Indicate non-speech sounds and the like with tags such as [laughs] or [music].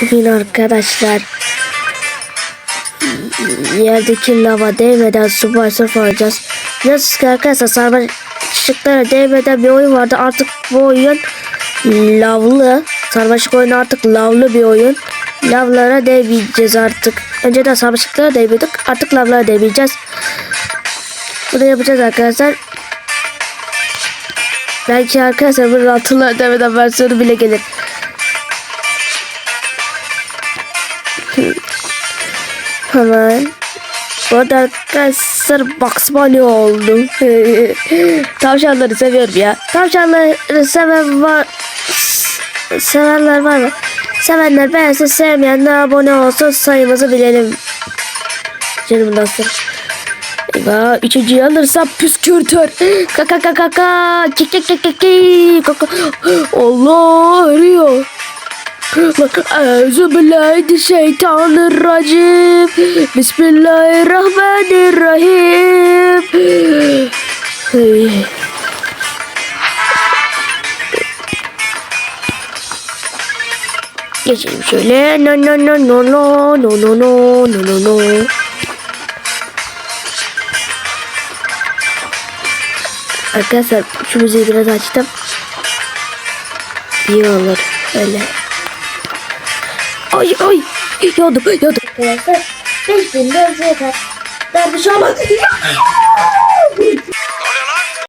Bugün arkadaşlar yerdeki lava değmeden Subway Surf oynayacağız. Biliyorsunuz ki arkadaşlar sarmaşıklara değmeden bir oyun vardı. Artık bu oyun lavlı. Sarmaşık oyunu artık lavlı bir oyun. Lavlara değmeyeceğiz artık. Önceden sarmaşıklara değmiyorduk. Artık lavlara değmeyeceğiz. Bunu yapacağız arkadaşlar. Belki arkadaşlar bunun altına demeden versiyonu bile gelir. Hemen. Bu arada arkadaşlar Bugs Bunny oldum. [laughs] Tavşanları seviyorum ya. Tavşanları seven var. Sevenler var mı? Sevenler beğensin, sevmeyenler abone olsun. Sayımızı bilelim. Canım dostum. Eyvah üçüncüyü alırsam püskürtür. Kaka kaka kaka. Kik kik kik kik. Kaka. Allah arıyor. Euzubillahimineşşeytanirracim. Bismillahirrahmanirrahim. Hey. Geçelim şöyle. No no no no no no no no no no no. Arkadaşlar şu müziği biraz açtım. İyi olur. Öyle. Ay ay. Yandım yandım. Arkadaşlar 5400 yeter. Derviş olmaz.